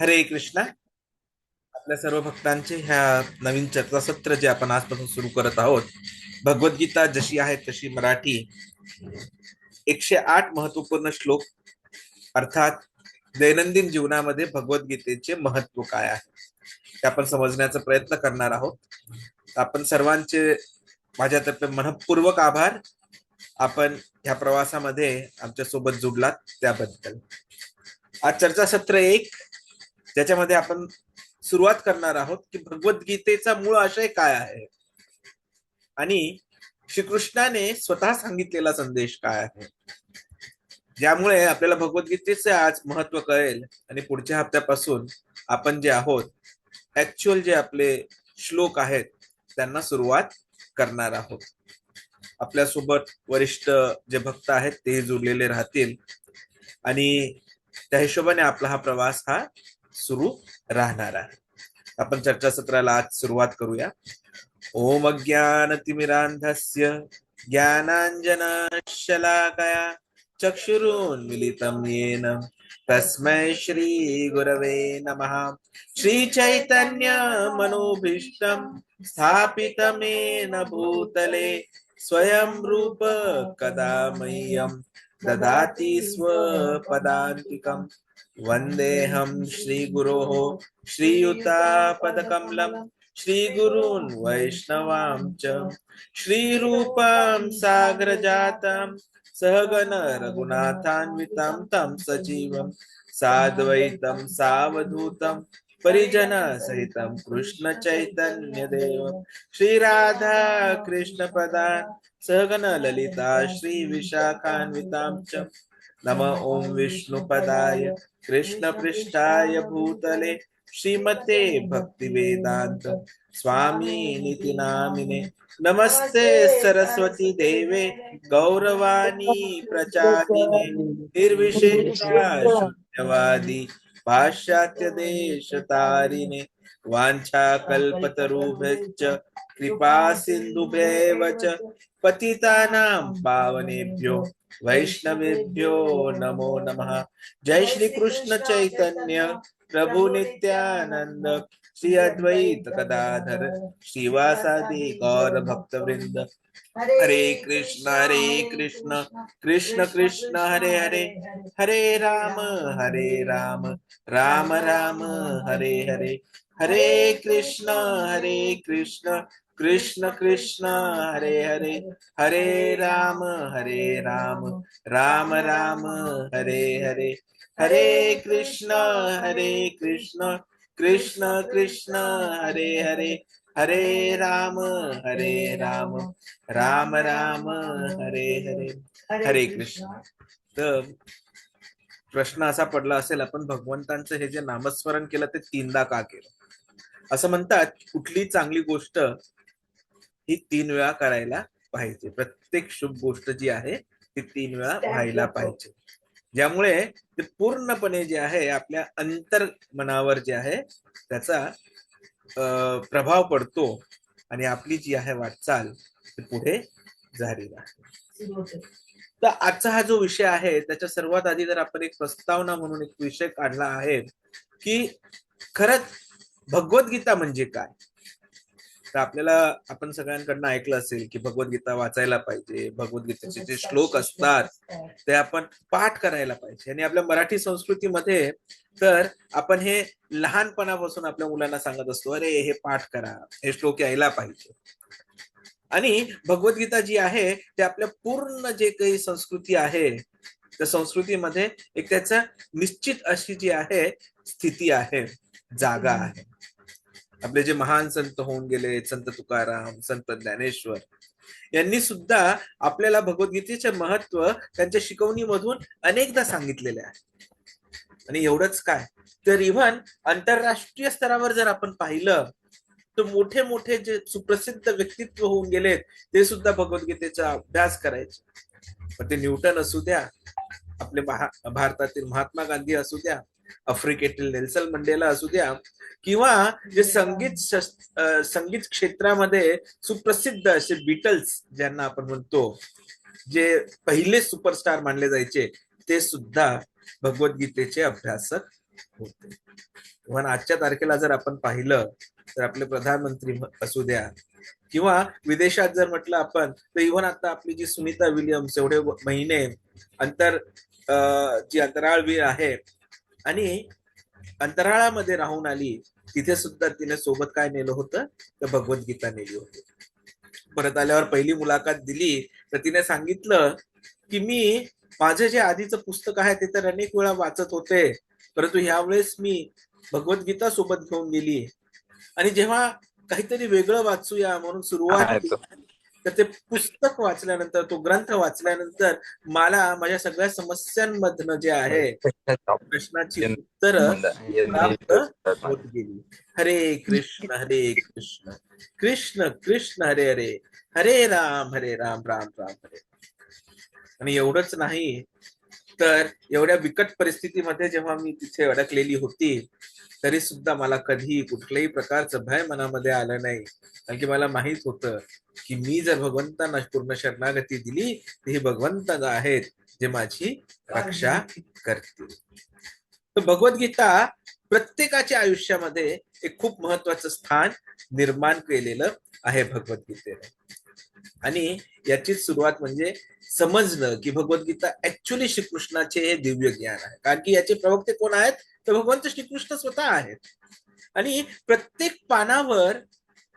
हरे कृष्णा. आपल्या सर्व भक्तांचे ह्या नवीन चर्चासत्र जे आपण आजपासून सुरू करत आहोत भगवद्गीता जशी आहे तशी मराठी एकशे आठ महत्त्वपूर्ण श्लोक अर्थात दैनंदिन जीवनामध्ये भगवद्गीतेचे महत्त्व काय आहे ते आपण समजण्याचा प्रयत्न करणार आहोत. आपण सर्वांचे माझ्यातर्फे मनपूर्वक आभार. आपण ह्या प्रवासामध्ये आमच्यासोबत जुडलात त्याबद्दल. आज चर्चासत्र एक ज्याच्यामध्ये आपण सुरुवात करणार आहोत की भगवद्गीतेचा मूळ आशय काय आहे? आणि श्रीकृष्णाने स्वतः सांगितलेला संदेश काय आहे? ज्यामुळे आपल्याला भगवद्गीतेचे आज महत्त्व कळेल आणि पुढच्या हप्त्यापासून आपण जे आहोत ऍक्च्युअल जे आपले श्लोक आहेत त्यांना सुरुवात करणार आहोत. आपल्यासोबत वरिष्ठ जे भक्त आहेत ते जुळलेले राहतील. आणि त्या हिशोबाने आपला हा प्रवास हा सुरू राहणार आहे. आपण चर्चासत्राला आज सुरुवात करूया. ओम अज्ञान तिमिरांधस्य ज्ञानांजन शलाकया मिलितं येन. तस्मै श्री गुरवे नमः. श्री चैतन्य मनोभीष्टं स्थापितमेन भूतले स्वयं रूप कदा मह्यं ददाति स्वपदान्तिकम्। वन्देऽहं श्रीगुरोः श्रीयुतापदकमलं श्रीगुरून् वैष्णवां च श्रीरूपं सागरजातं सहगण रघुनाथान्वितं तं सजीवं साद्वैतं सावधूतं परिजन सहितं श्रीराधा कृष्णपदान् सहगण ललिता श्रीविशाखान्वितां च नम ओम विष्णुपदाय कृष्ण पृष्ठाय भूतले श्रीमते भक्ति वेदांत स्वामी निति नामिने नमस्ते सरस्वती देवे गौरवाणी प्रचारिणे निर्विशेषा शून्यवादी पाश्चात्य देश तारिणे वाञ्छा कल्पतरुभ्यश्च कृपा सिन्धुभ्येव च पतितानां पावनेभ्यो वैष्णवेभ्यो नमो नमः। जय श्री कृष्ण चैतन्य प्रभु नित्यानंद श्री अद्वैत गदाधर श्रीवासादि गौर भक्त वृंद हरे कृष्ण हरे कृष्ण। कृष्ण। कृष्ण हरे हरे हरे। राम हरे राम। राम राम हरे हरे। हरे। कृष्ण हरे कृष्ण। कृष्ण कृष्ण हरे हरे हरे राम हरे राम राम राम हरे हरे हरे कृष्ण हरे कृष्ण कृष्ण कृष्ण हरे हरे हरे राम हरे राम राम राम हरे हरे हरे कृष्ण. तर प्रश्न असा पडला असेल आपण भगवंतांचं हे जे नामस्मरण केलं ते तीनदा का केलं? असं म्हणतात कुठली चांगली गोष्ट ही तीन वेळा करायला पाहिजे. प्रत्येक शुभ गोष्ट जी आहे ती तीन वेळा व्हायला पाहिजे. ज्यामुळे ते पूर्णपणे जे आहे आपल्या अंतर मनावर जे आहे त्याचा प्रभाव पडतो आणि आपली जी आहे वाटचाल ती पुढे झाली राहते. तर आजचा हा जो विषय आहे त्याच्या सर्वात आधी जर आपण एक प्रस्तावना म्हणून एक विषय काढला आहे की खरंच भगवद्गीता म्हणजे काय? तर आपल्याला आपण सगळ्यांकडनं ऐकलं असेल की भगवद्गीता वाचायला पाहिजे भगवद्गीतेचे जे श्लोक असतात ते आपण पाठ करायला पाहिजे. आणि आपल्या मराठी संस्कृतीमध्ये तर आपण हे लहानपणापासून आपल्या मुलांना सांगत असतो अरे हे पाठ करा हे श्लोक यायला पाहिजे. आणि भगवद्गीता जी आहे ते आपल्या पूर्ण जे काही संस्कृती आहे त्या संस्कृतीमध्ये एक त्याचा निश्चित अशी जी आहे स्थिती आहे जागा आहे. आपले जे महान संत होऊन गेले संत तुकाराम संत ज्ञानेश्वर यांनी सुद्धा आपल्याला भगवद्गीतेचे महत्त्व त्यांच्या शिकवणीमधून अनेकदा सांगितलेले आहे. आणि एवढंच काय? तर इव्हन आंतरराष्ट्रीय स्तरावर जर आपण पाहिलं तर मोठे मोठे जे सुप्रसिद्ध व्यक्तित्व होऊन गेलेत ते सुद्धा भगवद्गीतेचा अभ्यास करायचे. ते न्यूटन असू द्या आपले भारतातील महात्मा गांधी असू द्या आफ्रिकेतील नेल्सन मंडेला असू द्या किंवा जे संगीत संगीत क्षेत्रामध्ये सुप्रसिद्ध असे बीटल्स ज्यांना आपण म्हणतो जे पहिले सुपरस्टार मानले जायचे ते सुद्धा भगवद्गीतेचे अभ्यासक होते. पण आजच्या तारखेला जर आपण पाहिलं तर आपले प्रधानमंत्री असू द्या किंवा विदेशात जर म्हटलं आपण तर इव्हन आता आपली जी सुनीता विलियम्स एवढे महिने अंतर अं, जी अंतराळवीर आहे आणि अंतराळामध्ये राहून आली तिथे सुद्धा तिने सोबत काय नेलं होतं? तर भगवद्गीता नेली होती. परत आल्यावर पहिली मुलाखत दिली तर तिने सांगितलं की मी माझं जे आधीचं पुस्तक आहे ते तर अनेक वेळा वाचत होते परंतु ह्यावेळेस मी भगवद्गीता सोबत घेऊन गेली. आणि जेव्हा काहीतरी वेगळं वाचूया म्हणून सुरुवात. तर ते पुस्तक वाचल्यानंतर तो ग्रंथ वाचल्यानंतर मला माझ्या सगळ्या समस्यांमधनं जे आहे प्रश्नाची उत्तरं प्राप्त होत गेली. हरे कृष्ण हरे कृष्ण. कृष्ण कृष्ण हरे हरे. हरे राम हरे राम राम राम हरे. आणि एवढंच नाही तर एवढ्या बिकट परिस्थितीमध्ये जेव्हा मी तिथे अडकलेली होती तरी सुद्धा मला कधी कुठल्याही प्रकारचं भय मनामध्ये आलं नाही. कारण की मला माहीत होतं की मी जर भगवंतांना पूर्ण शरणागती दिली तर हे भगवंत आहेत जे माझी रक्षा करतील. तर भगवद्गीता प्रत्येकाच्या आयुष्यामध्ये एक खूप महत्वाचं स्थान निर्माण केलेलं आहे भगवद्गीतेने. आणि याची सुरुवात म्हणजे समजणं की भगवद्गीता ऍक्च्युली श्रीकृष्णाचे हे दिव्य ज्ञान आहे. कारण की याचे प्रवक्ते कोण आहेत? तर भगवंत श्रीकृष्ण स्वतः आहेत. आणि प्रत्येक पानावर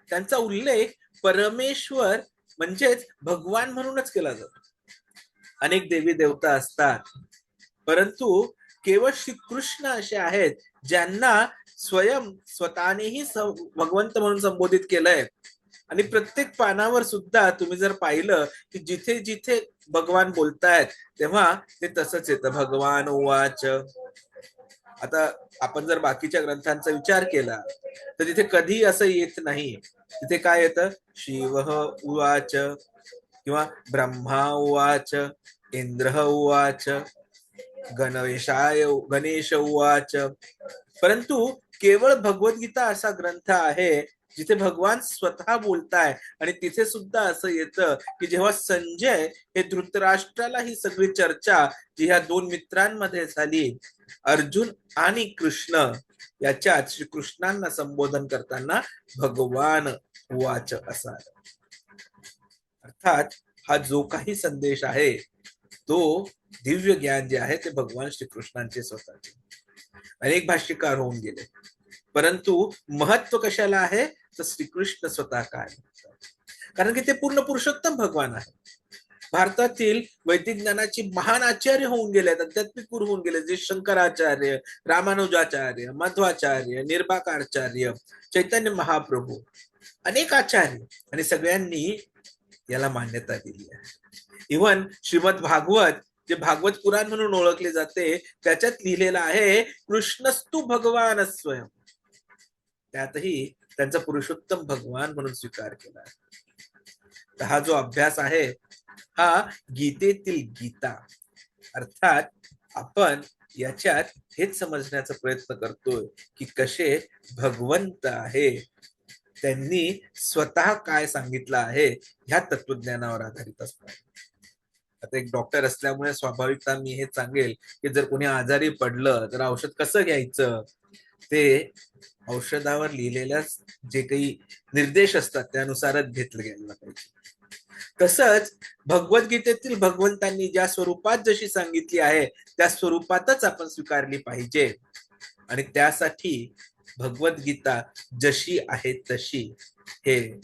त्यांचा उल्लेख परमेश्वर म्हणजेच भगवान म्हणूनच केला जातो. अनेक देवी देवता असतात. परंतु केवळ श्रीकृष्ण असे आहेत ज्यांना स्वयं स्वतःनेही भगवंत म्हणून संबोधित केलंय. आणि प्रत्येक पानावर सुद्धा तुम्ही जर पाहिलं की जिथे जिथे भगवान बोलतायत तेव्हा ते तसंच येतं. भगवान उवाच. आता आपण जर बाकीच्या ग्रंथांचा विचार केला तर तिथे कधी असं येत नाही. तिथे काय येतं? शिव उवाच किंवा ब्रह्मा उवाच इंद्र उवाच गणेशाय गणेश उवाच. परंतु केवळ भगवद्गीता असा ग्रंथ आहे जिथे भगवान स्वतः बोलताय आणि तिथे सुद्धा असं येतं की जेव्हा संजय हे धृतराष्ट्राला ही सगळी चर्चा जी ह्या दोन मित्रांमध्ये झाली अर्जुन आणि कृष्ण याच्यात श्रीकृष्णांना संबोधन करताना भगवान वाच असा. अर्थात हा जो काही संदेश आहे तो दिव्य ज्ञान जे आहे ते भगवान श्रीकृष्णांचे स्वतःचे. अनेक भाष्यकार होऊन गेले. परंतु महत्त्व कशाला आहे? तर श्रीकृष्ण स्वतः काय कारण की ते पूर्ण पुरुषोत्तम भगवान आहे भारतातील वैदिक ज्ञानाची महान आचार्य होऊन गेले आध्यात्मिक गुरु होऊन गेले जे शंकराचार्य रामानुजाचार्य मध्वाचार्य निर्भाकाचार्य चैतन्य महाप्रभू अनेक आचार्य आणि सगळ्यांनी याला मान्यता दिली आहे. इव्हन श्रीमद भागवत जे भागवत पुराण म्हणून ओळखले जाते त्याच्यात लिहिलेलं आहे कृष्णस्तु भगवान स्वयं. त्यातही त्यांचा पुरुषोत्तम भगवान म्हणून स्वीकार केला. आहे तर हा जो अभ्यास आहे हा गीतेतील गीता. अर्थात आपण याच्यात हेच समजण्याचा प्रयत्न करतोय की कसे भगवंत आहे त्यांनी स्वतः काय सांगितलं आहे ह्या तत्वज्ञानावर आधारित असणार. आता एक डॉक्टर असल्यामुळे स्वाभाविकता मी हे सांगेल की जर कोणी आजारी पडलं तर औषध कसं घ्यायचं? ते औषधावर लिहिलेल्या जे काही निर्देश असतात त्यानुसारच घेतलं गेलं पाहिजे. तसंच भगवद्गीतेतील भगवंतांनी ज्या स्वरूपात जशी सांगितली आहे त्या स्वरूपातच आपण स्वीकारली पाहिजे. आणि त्यासाठी भगवद्गीता जशी आहे तशी हे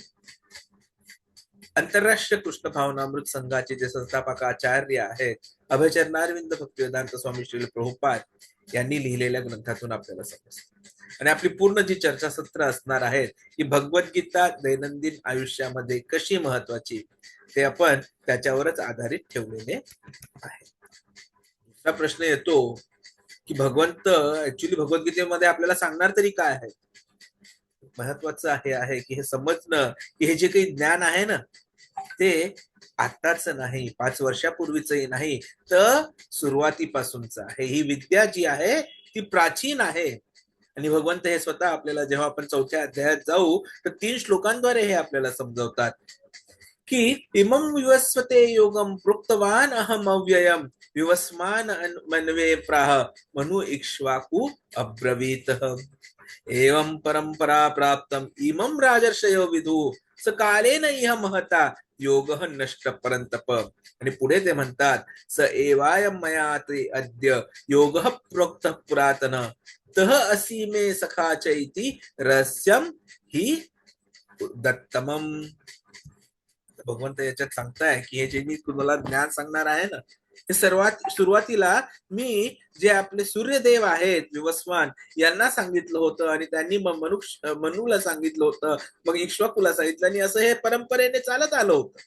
आंतरराष्ट्रीय कृष्ण भावनामृत संघाचे जे संस्थापक आचार्य आहेत अभयचरणारविंद भक्तिवेदांत स्वामी श्री प्रभुपाद यांनी लिहिलेल्या ग्रंथातून आपल्याला समजतं. आणि आपली पूर्ण जी चर्चासत्र असणार आहेत की भगवद्गीता दैनंदिन आयुष्यामध्ये कशी महत्वाची ते आपण त्याच्यावरच आधारित ठेवलेले आहे दुसरा प्रश्न येतो की भगवंत ऍक्च्युली भगवद्गीतेमध्ये आपल्याला सांगणार तरी काय आहे महत्वाचं आहे आहे की हे समजणं की हे जे काही ज्ञान आहे ना ते आताच नाही पाच वर्षापूर्वीचही नाही तर सुरुवातीपासूनच आहे. ही विद्या जी आहे ती प्राचीन आहे. आणि भगवंत हे स्वतः आपल्याला जेव्हा आपण चौथ्या अध्यायात जाऊ तर तीन श्लोकांद्वारे हे आपल्याला समजवतात. की इमं विवस्वते योगम प्रोक्तवान अहम अव्ययम विवस्मान मनवे प्राह मनु इक्ष्वाकु अब्रवीत। एवं परंपरा प्राप्तम इमं राजर्षयो विधु सकालेन कालेन इह महता योग नष्ट परंतप आणि पुढे ते म्हणतात स एवाय मया ते अद्य योग प्रोक्त पुरातन। तह असी मे सखा इति रहस्यम ही दत्तमम. भगवंत याच्यात सांगताय की हे जे मी तुम्हाला ज्ञान सांगणार आहे ना सर्वात सुरुवातीला मी जे आपले सूर्यदेव आहेत विवस्वान यांना सांगितलं होतं आणि त्यांनी मग मनुष्य मनूला सांगितलं होतं. मग इक्ष्वाकूला सांगितलं आणि असं हे परंपरेने चालत आलं होतं.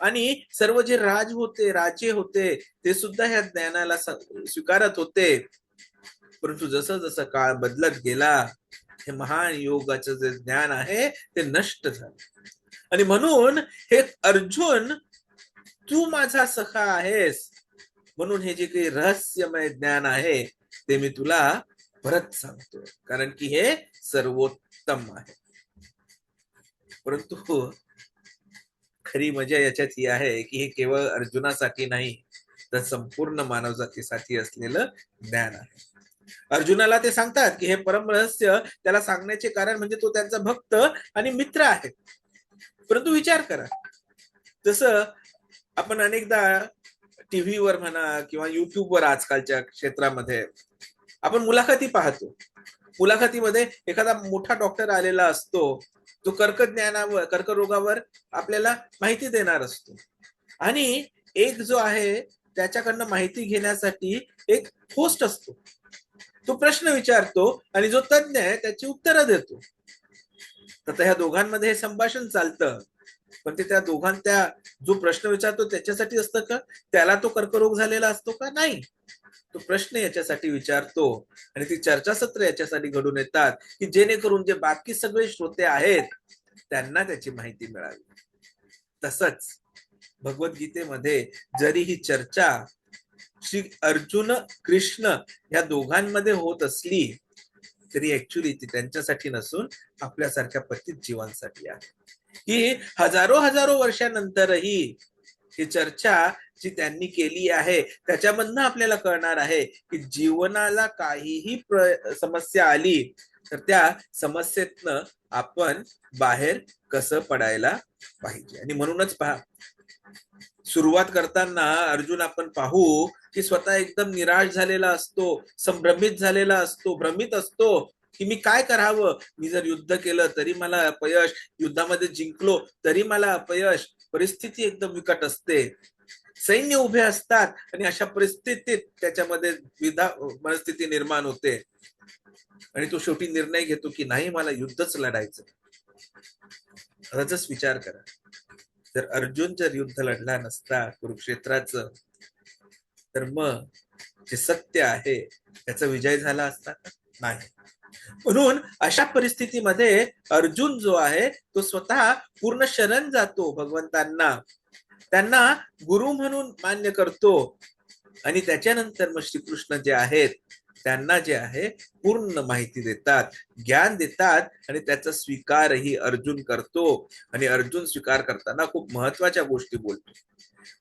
आणि सर्व जे राज होते राजे होते ते सुद्धा ह्या ज्ञानाला स्वीकारत होते. परंतु जसं जसं काळ बदलत गेला हे महान योगाचं जे ज्ञान आहे ते नष्ट झालं. आणि म्हणून हे अर्जुन तू माझा सखा आहेस. म्हणून हे जे काही रहस्यमय ज्ञान आहे ते मी तुला परत सांगतो. कारण की हे सर्वोत्तम आहे. परंतु खरी मजा याच्यात ही आहे की हे केवळ अर्जुनासाठी नाही तर संपूर्ण मानवजातीसाठी असलेलं ज्ञान आहे. अर्जुनाला ते सांगतात की हे परम रहस्य त्याला सांगण्याचे कारण म्हणजे तो त्यांचा भक्त आणि मित्र आहे. परंतु विचार करा. जसं आपण अनेकदा टीव्हीवर म्हणा किंवा युट्यूबवर आजकालच्या क्षेत्रामध्ये आपण मुलाखती पाहतो. मुलाखतीमध्ये एखादा मोठा डॉक्टर आलेला असतो तो कर्क ज्ञानावर कर्करोगावर आपल्याला माहिती देणार असतो. आणि एक जो आहे त्याच्याकडनं माहिती घेण्यासाठी एक होस्ट असतो. तो प्रश्न विचारतो आणि जो तज्ञ आहे त्याची उत्तरं देतो. तर ह्या दोघांमध्ये हे संभाषण चालतं. पण ते त्या दोघां त्या जो प्रश्न विचारतो त्याच्यासाठी असतं का? त्याला तो कर्करोग झालेला असतो का? नाही. तो प्रश्न याच्यासाठी विचारतो आणि ती चर्चासत्र याच्यासाठी घडून येतात की जेणेकरून जे बाकी सगळे श्रोते आहेत त्यांना त्याची माहिती मिळावी. तसंच भगवद्गीतेमध्ये जरी ही चर्चा श्री अर्जुन कृष्ण या दोघांमध्ये होत असली तरी ऍक्च्युली ती त्यांच्यासाठी नसून आपल्यासारख्या पतित जीवांसाठी आहे. ही हजारो हजारो वर्षानंतरही ही चर्चा जी त्यांनी केली आहे त्याच्यामधनं आपल्याला कळणार आहे की जीवनाला काहीही प्र- समस्या आली तर त्या समस्येतनं आपण बाहेर कसं पडायला पाहिजे? आणि म्हणूनच पहा सुरुवात करताना अर्जुन आपण पाहू की स्वतः एकदम निराश झालेला असतो संभ्रमित झालेला असतो भ्रमित असतो. की मी काय करावं? मी जर युद्ध केलं तरी मला अपयश. युद्धामध्ये जिंकलो तरी मला अपयश. परिस्थिती एकदम विकट असते. सैन्य उभे असतात आणि अशा परिस्थितीत त्याच्यामध्ये विधा परिस्थिती निर्माण होते. आणि तो शेवटी निर्णय घेतो की नाही मला युद्धच लढायचं आताच विचार करा. जर अर्जुन जर युद्ध लढला नसता कुरुक्षेत्राचं तर मग जे सत्य आहे त्याचा विजय झाला असता? का नाही. म्हणून अशा परिस्थितीमध्ये अर्जुन जो आहे तो स्वतः पूर्ण शरण जातो भगवंतांना. त्यांना गुरु म्हणून मान्य करतो. आणि त्याच्यानंतर मग श्रीकृष्ण जे आहेत त्यांना जे आहे पूर्ण माहिती देतात ज्ञान देतात आणि त्याचा स्वीकारही अर्जुन करतो. आणि अर्जुन स्वीकार करताना खूप महत्त्वाच्या गोष्टी बोलतो.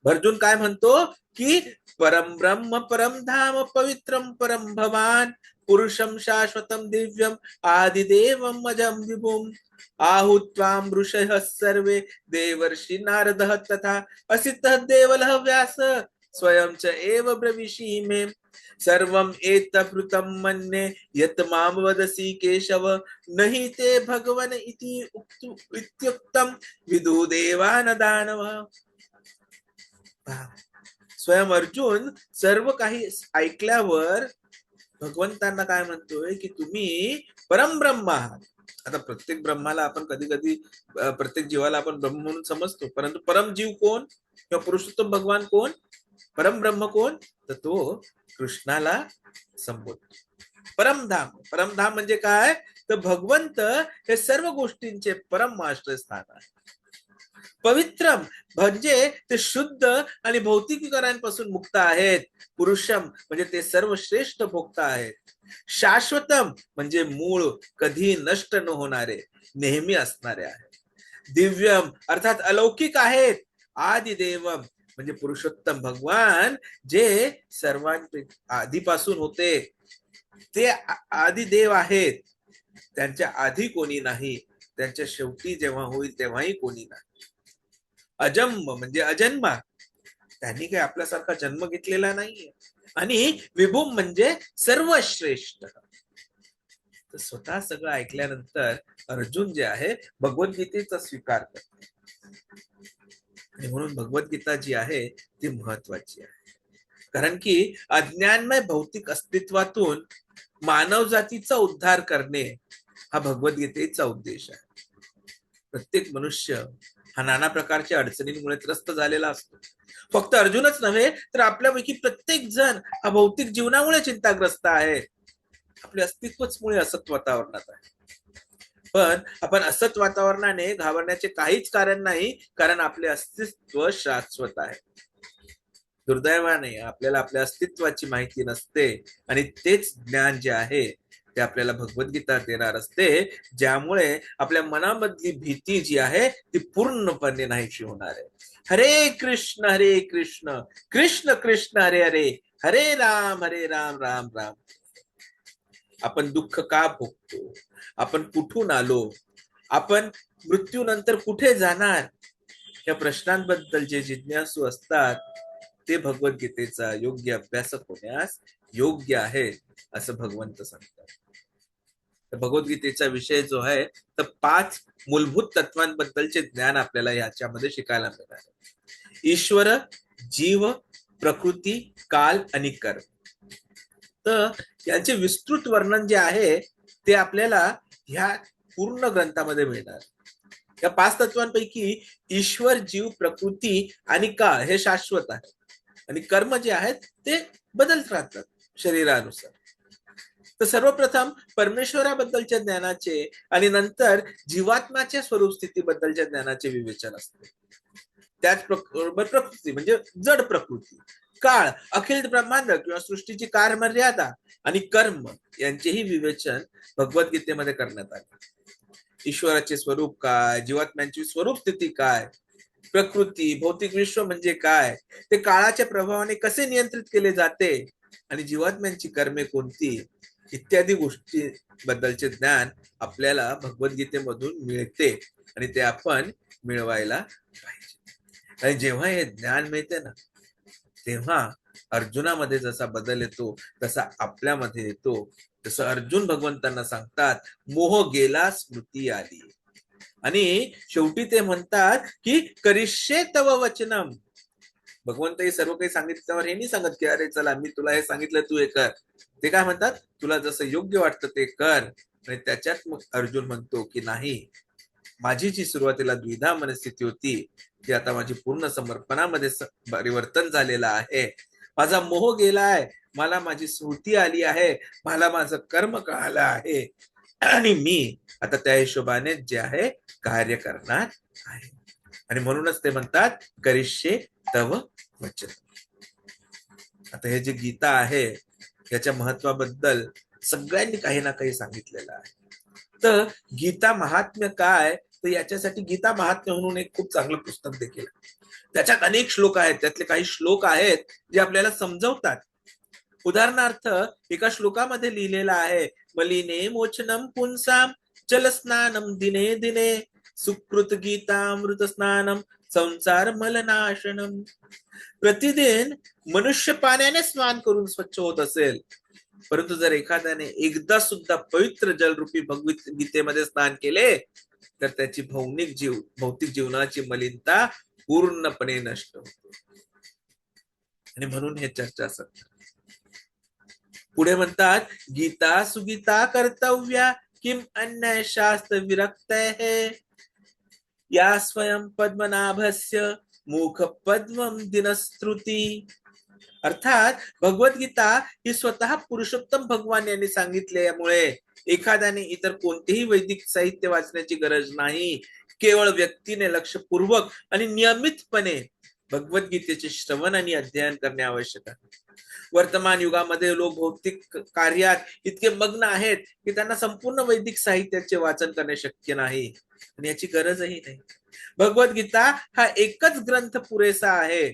अर्जुन काय म्हणतो की परम ब्रह्म परम धाम पवित्रम परम भवान पुरुषम शाश्वतम दिव्यम आदिदेवम अजम विभुम। आहुत्वाम ऋषयः सर्वे देवर्षि नारदः तथा असितः देवलः व्यास स्वयं च एव ब्रविषि मे। सर्वम एतपृतं मन्ये यत् मां वदसि केशव नहि ते भगवन इति उक्तु इत्युक्तं विदु देवान दानव स्वयं अर्जुन सर्व काही ऐकल्यावर भगवंतांना काय म्हणतोय की तुम्ही परमब्रह्म आहात. आता प्रत्येक ब्रह्माला आपण कधी कधी प्रत्येक जीवाला आपण ब्रह्म म्हणून समजतो. परंतु परमजीव कोण? किंवा पुरुषोत्तम भगवान कोण? परमब्रह्म कोण? तर तो कृष्णाला संबोधतो. परमधाम. परमधाम म्हणजे काय? तर भगवंत हे सर्व गोष्टींचे परम आश्रयस्थान आहे. पवित्रम. म्हणजे ते शुद्ध आणि भौतिकीकरांपासून मुक्त आहेत. पुरुषम म्हणजे ते सर्व श्रेष्ठ भोक्ता आहेत. शाश्वतम म्हणजे मूळ कधी नष्ट न होणारे नेहमी असणारे आहेत. दिव्यम अर्थात अलौकिक आहेत. आदिदेवम म्हणजे पुरुषोत्तम भगवान जे सर्वांपैकी आधीपासून होते. ते आदिदेव आहेत. त्यांच्या आधी कोणी नाही. त्यांच्या शेवटी जेव्हा होईल तेव्हाही कोणी नाही. अजन्म म्हणजे अजन्मा. त्यांनी काही आपल्यासारखा जन्म घेतलेला नाहीये. आणि विभूम म्हणजे सर्वश्रेष्ठ. तर स्वतः सगळं ऐकल्यानंतर अर्जुन जे आहे भगवद्गीतेचा स्वीकार करतो. आणि म्हणून भगवद्गीता जी आहे ती महत्वाची आहे. कारण की अज्ञानमय भौतिक अस्तित्वातून मानव जातीचा उद्धार करणे हा भगवद्गीतेचा उद्देश आहे. प्रत्येक मनुष्य हा नाना प्रकारच्या अडचणींमुळे त्रस्त झालेला असतो. फक्त अर्जुनच नव्हे तर आपल्यापैकी प्रत्येक जण हा भौतिक जीवनामुळे चिंताग्रस्त आहे. आपले अस्तित्वच मुळे असत वातावरणात आहे. पण आपण असत वातावरणाने घाबरण्याचे काहीच कारण नाही कारण आपले अस्तित्व शाश्वत आहे. दुर्दैवाने आपल्याला आपल्या अस्तित्वाची माहिती नसते आणि तेच ज्ञान जे आहे ते आपल्याला भगवद्गीता देणार असते ज्यामुळे आपल्या मनामधली भीती जी आहे ती पूर्णपणे नाहीशी होणार आहे. हरे कृष्ण हरे कृष्ण कृष्ण कृष्ण हरे हरे हरे राम हरे राम राम राम. आपण दुःख का भोगतो? आपण कुठून आलो? आपण मृत्यूनंतर कुठे जाणार? या प्रश्नांबद्दल जे जिज्ञासू असतात ते भगवद्गीतेचा योग्य अभ्यासक होण्यास योग्य आहे असं भगवंत सांगतात. भगवद्गीतेचा विषय जो आहे तर पाच मूलभूत तत्वांबद्दलचे ज्ञान आपल्याला याच्यामध्ये शिकायला मिळणार. ईश्वर जीव प्रकृती काल आणि कर्म. तर यांचे विस्तृत वर्णन जे आहे ते आपल्याला ह्या पूर्ण ग्रंथामध्ये मिळणार. या पाच तत्वांपैकी ईश्वर जीव प्रकृती आणि काळ हे शाश्वत आहे. आणि कर्म जे आहेत ते बदलत राहतात शरीरानुसार. तर सर्वप्रथम परमेश्वराबद्दलच्या ज्ञानाचे आणि नंतर जीवात्माच्या स्वरूप स्थितीबद्दलच्या ज्ञानाचे विवेचन असते. त्याचबरोबर प्रकृती म्हणजे जड प्रकृती. काळ अखिल ब्रह्मांड किंवा सृष्टीची कार मर्यादा आणि कर्म यांचेही विवेचन भगवद्गीतेमध्ये करण्यात आले. ईश्वराचे स्वरूप काय? जीवात्म्यांची स्वरूप स्थिती काय? प्रकृती भौतिक विश्व म्हणजे काय? ते काळाच्या प्रभावाने कसे नियंत्रित केले जाते? आणि जीवात्म्यांची कर्मे कोणती? इत्यादी गोष्टी बद्दलचे ज्ञान आपल्याला भगवद्गीतेमधून मिळते आणि ते आपण मिळवायला पाहिजे. आणि जेव्हा हे ज्ञान मिळते ना तेव्हा अर्जुनामध्ये जसा बदल येतो तसा आपल्यामध्ये येतो. जसं अर्जुन भगवंतांना सांगतात मोह गेला स्मृती आली. आणि शेवटी ते म्हणतात की करिष्ये तव वचनम. भगवंत हे सर्व काही सांगितल्यावर हे नाही सांगत की अरे चला मी तुला हे सांगितलं तू हे कर. ते काय म्हणतात? तुला जसं योग्य वाटतं ते कर. आणि त्याच्यात मग अर्जुन म्हणतो की नाही माझी जी सुरुवातीला द्विधा मनस्थिती होती ती आता माझी पूर्ण समर्पणामध्ये परिवर्तन झालेलं आहे. माझा मोह गेलाय मला माझी स्मृती आली आहे मला माझं कर्म कळालं आहे. आणि मी आता त्या हिशोबाने जे आहे कार्य करणार आहे. आणि म्हणूनच ते म्हणतात करिष्ये तव वचन. आता हे जे गीता आहे याच्या महत्वाबद्दल सगळ्यांनी काही ना काही सांगितलेलं आहे. तर गीता महात्म्य काय? तर याच्यासाठी गीता महात्म्य म्हणून एक खूप चांगलं पुस्तक देखील त्याच्यात अनेक श्लोक आहेत त्यातले काही श्लोक आहेत जे आपल्याला समजवतात. उदाहरणार्थ एका श्लोकामध्ये लिहिलेलं आहे मलिने मोचनम पुंसाम जलस्नानम दिने दिने सुकृत गीतामृत स्नानम संसार मलनाशनम प्रतिदिन मनुष्य पाण्याने स्नान करून स्वच्छ होत असेल. परंतु जर एखाद्याने एकदा सुद्धा पवित्र जलरूपी भगवत गीतेमध्ये स्नान केले तर त्याची भौनिक जीव भौतिक जीवनाची मलिनता पूर्णपणे नष्ट होते. आणि म्हणून हे चर्चा सत्य. पुढे म्हणतात गीता सुगीता कर्तव्या किम अन्य शास्त्र विरक्त हे? या स्वयं पद्मनाभस्य मुख पद्मम दिनस्तृती. अर्थात भगवद्गीता ही स्वतः पुरुषोत्तम भगवान यांनी सांगितल्यामुळे एखाद्याने इतर कोणतेही वैदिक साहित्य वाचण्याची गरज नाही. केवळ व्यक्तीने लक्षपूर्वक आणि नियमितपणे भगवद्गीतेचे श्रवण आणि अध्ययन करणे आवश्यक आहे. वर्तमान युगामध्ये लोक भौतिक कार्यात इतके मग्न आहेत की त्यांना संपूर्ण वैदिक साहित्याचे वाचन करणे शक्य नाही. आणि याची गरजही नाही. भगवद्गीता हा एकच ग्रंथ पुरेसा आहे.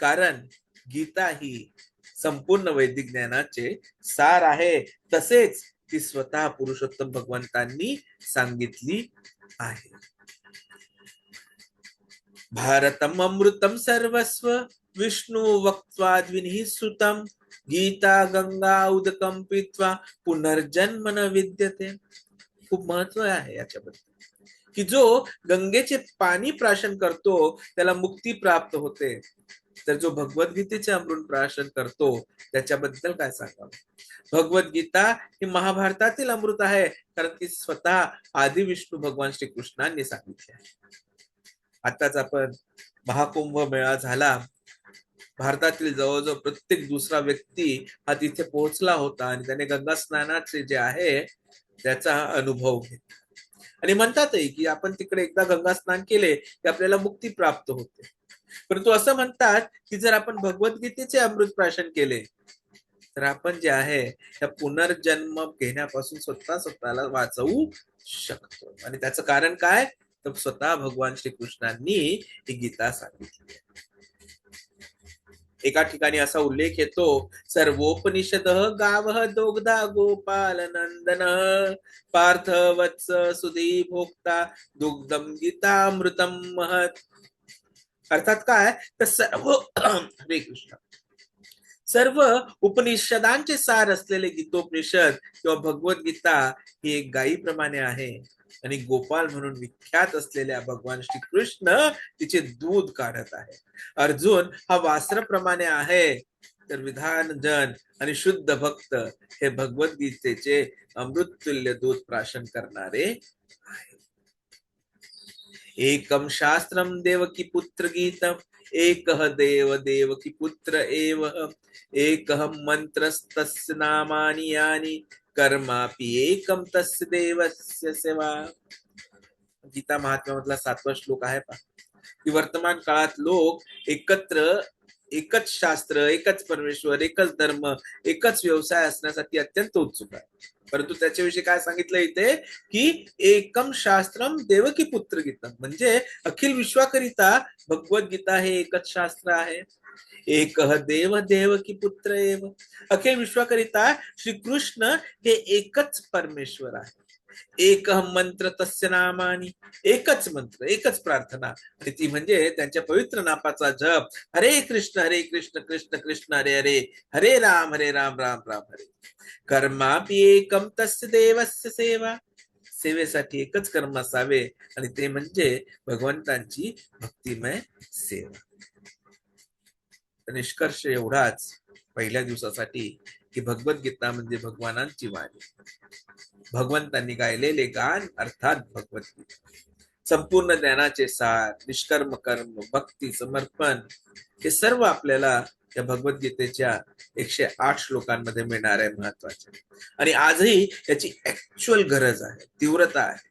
कारण गीता ही संपूर्ण वैदिक ज्ञानाचे सार आहे. तसेच ती स्वतः पुरुषोत्तम भगवंतांनी सांगितली आहे. भारतम अमृतम सर्वस्व विष्णू वक्त्वाद्विनिः सुतम गीता गंगा उदकम पित्वा पुनर्जन्म न विद्यते। खूप महत्त्व आहे याच्याबद्दल. की जो गंगेचे पाणी प्राशन करतो त्याला मुक्ती प्राप्त होते. तर जो भगवद्गीतेचे अमृत प्राशन करतो त्याच्याबद्दल काय सांगावं? भगवद्गीता ही महाभारतातील अमृत आहे कारण ती स्वतः आदि विष्णू भगवान श्रीकृष्णांनी सांगितले आहे. आताच आपण महाकुंभ मेळा झाला. भारतातील जवळजवळ प्रत्येक दुसरा व्यक्ती हा तिथे पोहोचला होता आणि त्याने गंगा स्नानाचे जे आहे त्याचा अनुभव घेतला. आणि म्हणतातही की आपण तिकडे एकदा गंगा स्नान केले की आपल्याला मुक्ती प्राप्त होते. परंतु असं म्हणतात की जर आपण भगवद्गीतेचे अमृत प्राशन केले तर आपण जे आहे त्या पुनर्जन्म घेण्यापासून स्वतः स्वतःला वाचवू शकतो. आणि त्याचं कारण काय? तर स्वतः भगवान श्रीकृष्णांनी ही गीता सांगितली एका ठिकाणी असा उल्लेख येतो सर्वोपनिषद गाव दोगदा गोपाल नंदन पार्थ वत्स सुधी भोक्ता दुग्धम गीतामृतम महत. अर्थात काय? तर सर्व हरे कृष्ण. सर्व उपनिषदांचे सार असलेले गीतोपनिषद किंवा भगवद्गीता ही एक गायीप्रमाणे आहे. आणि गोपाल म्हणून विख्यात असलेल्या भगवान श्रीकृष्ण तिचे दूध काढत आहे. अर्जुन हा वास्त्रप्रमाणे आहे तर विधान जन आणि शुद्ध भक्त हे भगवद्गीतेचे अमृततुल्य दूध प्राशन करणारे आहे एकम शास्त्रम देवकी पुत्र गीतम एक देव देवकी पुत्र एव एक मंत्रस्तस्य नामानि यानी कर्मापि एकम तस्य देवस्य सेवा. गीता महात्म्यामधला सातवा श्लोक आहे पा की वर्तमान काळात लोक एकत्र एकच शास्त्र एकच परमेश्वर एकच धर्म एकच व्यवसाय असण्यासाठी अत्यंत उत्सुक आहे परंतु त्याच्याविषयी काय सांगितलं इथे? की एकम शास्त्रम देवकी पुत्र गीता. म्हणजे अखिल विश्वाकरिता भगवद्गीता हे एकच शास्त्र आहे. एक देव देव की पुत्र एव। अखिल विश्वाकरिता श्रीकृष्ण हे एकच परमेश्वर आहे एक मंत्र तस्य नामानी एकच मंत्र एकच प्रार्थना। आणि ती म्हणजे त्यांच्या पवित्र नापाचा जप। हरे कृष्ण हरे कृष्ण कृष्ण कृष्ण हरे हरे। हरे राम हरे राम राम राम हरे। कर्मापि एकम तस्य देवस्य सेवा। सेवेसाठी एकच कर्म असावे आणि ते म्हणजे भगवंतांची भक्तिमय सेवा। निष्कर्ष एवढाच पहिल्या दिवसासाठी की भगवद्गीता म्हणजे भगवानांची वाणी. भगवंतांनी गायलेले गान अर्थात भगवद्गीता संपूर्ण ज्ञानाचे सार निष्कर्म कर्म भक्ती समर्पण हे सर्व आपल्याला या भगवद्गीतेच्या एकशे आठ श्लोकांमध्ये मिळणार आहे महत्त्वाचे आणि आजही याची ऍक्च्युअल गरज आहे तीव्रता आहे.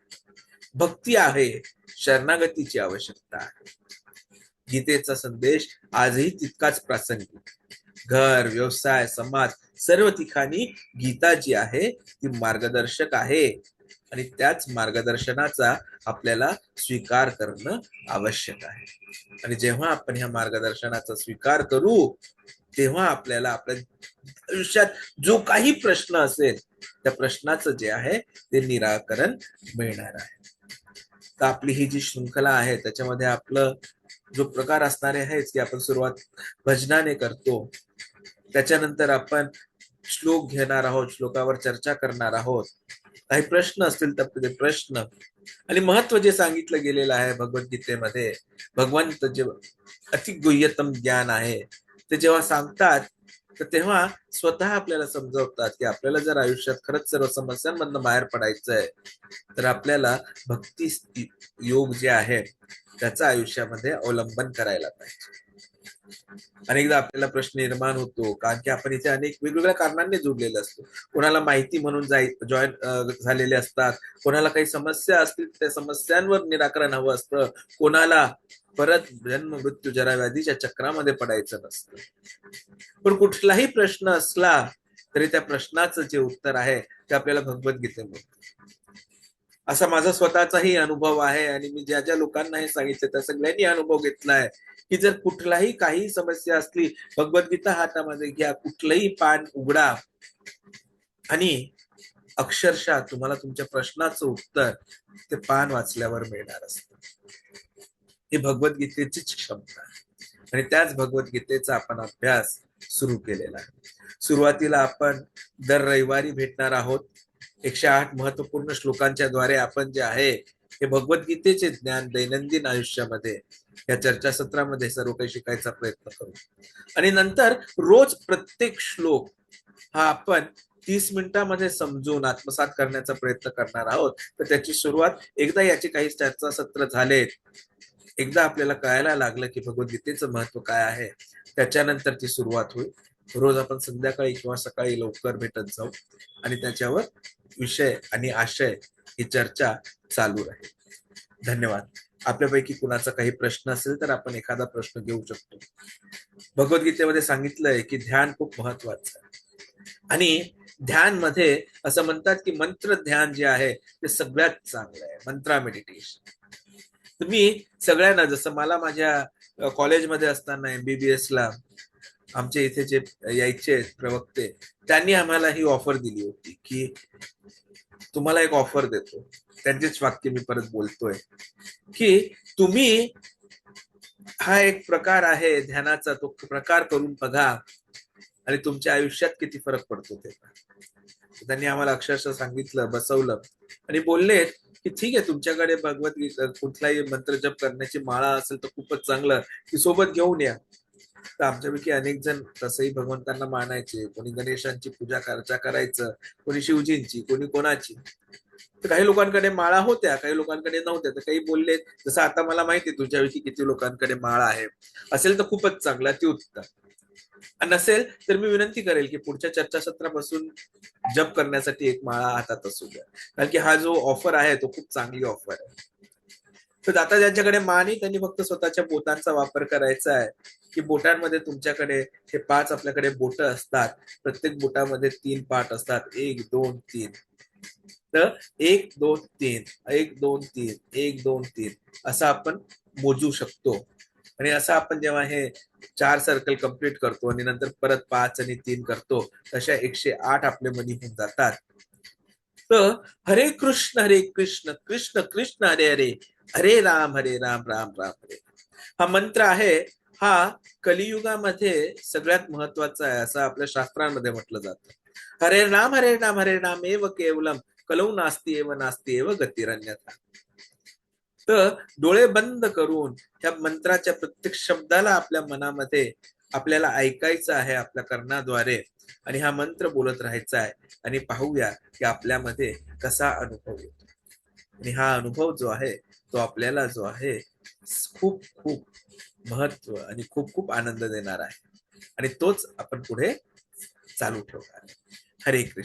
भक्ती आहे शरणागतीची आवश्यकता आहे. गीतेचा संदेश आजही तितकाच प्रासंगिक. घर व्यवसाय समाज सर्व ठिकाणी गीता जी आहे ती मार्गदर्शक आहे. आणि त्याच मार्गदर्शनाचा आपल्याला स्वीकार करणं आवश्यक आहे. आणि जेव्हा आपण ह्या मार्गदर्शनाचा स्वीकार करू तेव्हा आपल्याला आपल्या आयुष्यात जो काही प्रश्न असेल त्या प्रश्नाचं जे आहे ते निराकरण मिळणार आहे. तर आपली ही जी शृंखला आहे त्याच्यामध्ये आपलं जो प्रकार असणारे आहेच की आपण सुरुवात भजनाने करतो त्याच्यानंतर आपण श्लोक घेणार आहोत श्लोकावर चर्चा करणार आहोत. काही प्रश्न असतील तर ते प्रश्न. आणि महत्त्व जे सांगितलं गेलेलं आहे भगवद्गीतेमध्ये भगवंत जे अति गुह्यतम ज्ञान आहे ते जेव्हा सांगतात तर तेव्हा स्वतः आपल्याला समजवतात की आपल्याला जर आयुष्यात खरंच सर्व समस्यांमधनं बाहेर पडायचं आहे तर आपल्याला भक्ती योग जे आहे त्याचा आयुष्यामध्ये अवलंबन करायला पाहिजे. अनेकदा आपल्याला प्रश्न निर्माण होतो कारण की आपण इथे अनेक वेगवेगळ्या कारणांनी जोडलेले असतो. कोणाला माहिती म्हणून जाय जॉईन झालेले असतात. कोणाला काही समस्या असतील त्या समस्यांवर निराकरण हवं असतं. कोणाला परत जन्म मृत्यू जराव्याधीच्या चक्रामध्ये पडायचं नसतं. पण कुठलाही प्रश्न असला तरी त्या प्रश्नाचं जे उत्तर आहे ते आपल्याला भगवद्गीते मिळतं असा माझा स्वतःचाही अनुभव आहे आणि मी ज्या ज्या लोकांना हे सांगितलं त्या सगळ्यांनी अनुभव घेतलाय की जर कुठलाही काही समस्या असली भगवद्गीता हातामध्ये घ्या कुठलंही पान उघडा. आणि अक्षरशः तुम्हाला तुमच्या प्रश्नाचं उत्तर ते पान वाचल्यावर मिळणार असतं. ही भगवद्गीतेचीच क्षमता आहे. आणि त्याच भगवद्गीतेचा आपण अभ्यास सुरू केलेला आहे. सुरुवातीला आपण दर रविवारी भेटणार आहोत. एकशे आठ महत्त्वपूर्ण श्लोकांच्या द्वारे आपण जे आहे हे भगवद्गीतेचे ज्ञान दैनंदिन आयुष्यामध्ये या चर्चासत्रामध्ये सर्व काही शिकायचा प्रयत्न करू. आणि नंतर रोज प्रत्येक श्लोक हा आपण तीस मिनिटांमध्ये समजून आत्मसात करण्याचा प्रयत्न करणार आहोत. तर त्याची सुरुवात एकदा याचे काही चर्चासत्र झालेत एकदा आपल्याला कळायला लागलं की भगवद्गीतेचं महत्त्व काय आहे त्याच्यानंतर ती सुरुवात होईल. रोज आपण संध्याकाळी किंवा सकाळी लवकर भेटत जाऊ आणि त्याच्यावर विषय आणि आशय ही चर्चा चालू राहील. धन्यवाद. आपल्यापैकी कुणाचा काही प्रश्न असेल तर आपण एखादा प्रश्न घेऊ शकतो. भगवद्गीतेमध्ये सांगितलंय की ध्यान खूप महत्वाचं आहे. आणि ध्यानमध्ये असं म्हणतात की मंत्र ध्यान जे आहे ते सगळ्यात चांगलं आहे. मंत्रा मेडिटेशन तुम्ही सगळ्यांना जसं मला माझ्या कॉलेजमध्ये असताना एमबीबीएस ला आमच्या इथे जे यायचे प्रवक्ते त्यांनी आम्हाला ही ऑफर दिली होती की तुम्हाला एक ऑफर देतो. त्यांचेच वाक्य मी परत बोलतोय की तुम्ही हा एक प्रकार आहे ध्यानाचा तो प्रकार करून बघा आणि तुमच्या आयुष्यात किती फरक पडतो ते त्यांनी आम्हाला अक्षरशः सांगितलं बसवलं आणि बोलले की ठीक आहे तुमच्याकडे भगवत कुठलाही मंत्र जप करण्याची माळा असेल तर खूपच चांगलं. ती सोबत घेऊन या. तर आमच्यापैकी अनेक जण तसंही भगवंतांना मानायचे. कोणी गणेशांची पूजा अर्चा करायचं कोणी शिवजींची कोणी कोणाची. तर काही लोकांकडे माळा होत्या काही लोकांकडे नव्हत्या. तर काही बोलले जसं आता मला माहिती तुझ्यापैकी किती लोकांकडे माळा आहे. असेल तर खूपच चांगला ती उत्तम. नसेल तर मी विनंती करेल की पुढच्या चर्चासत्रापासून जप करण्यासाठी एक माळा हातात असू द्या. कारण की हा जो ऑफर आहे तो खूप चांगली ऑफर आहे. तर आता ज्यांच्याकडे मा त्यांनी फक्त स्वतःच्या बोटांचा वापर करायचा आहे. की बोटांमध्ये तुमच्याकडे हे पाच आपल्याकडे बोट असतात. प्रत्येक बोटामध्ये तीन पाठ असतात. एक दोन तीन. तर एक दोन तीन. एक दोन तीन. एक दोन तीन. असं आपण मोजू शकतो. आणि असं आपण जेव्हा हे चार सर्कल कंप्लीट करतो आणि नंतर परत पाच आणि तीन करतो तशा एकशे आठ आपले मनी होऊन जातात. तर हरे कृष्ण हरे कृष्ण कृष्ण कृष्ण हरे हरे. हरे राम हरे राम राम राम हरे हा मंत्र आहे हा कलियुगामध्ये सगळ्यात महत्त्वाचा आहे असं आपल्या शास्त्रांमध्ये म्हटलं जातं. हरे राम हरे राम हरे राम एव केवलम. कलौ नास्ती एव नास्ती एव गतिरन्यथा. तर डोळे बंद करून ह्या मंत्राच्या प्रत्येक शब्दाला आपल्या मनामध्ये आपल्याला ऐकायचं आहे आपल्या कर्णाद्वारे. आणि हा मंत्र बोलत राहायचा आहे. आणि पाहूया की आपल्यामध्ये कसा अनुभव येतो. आणि हा अनुभव जो आहे तो आपल्याला जो आहे खूप खूप महत्त्व आणि खूप खूप आनंद देणार आहे. आणि तोच आपण पुढे चालू ठेवणार आहे. हरे कृष्ण.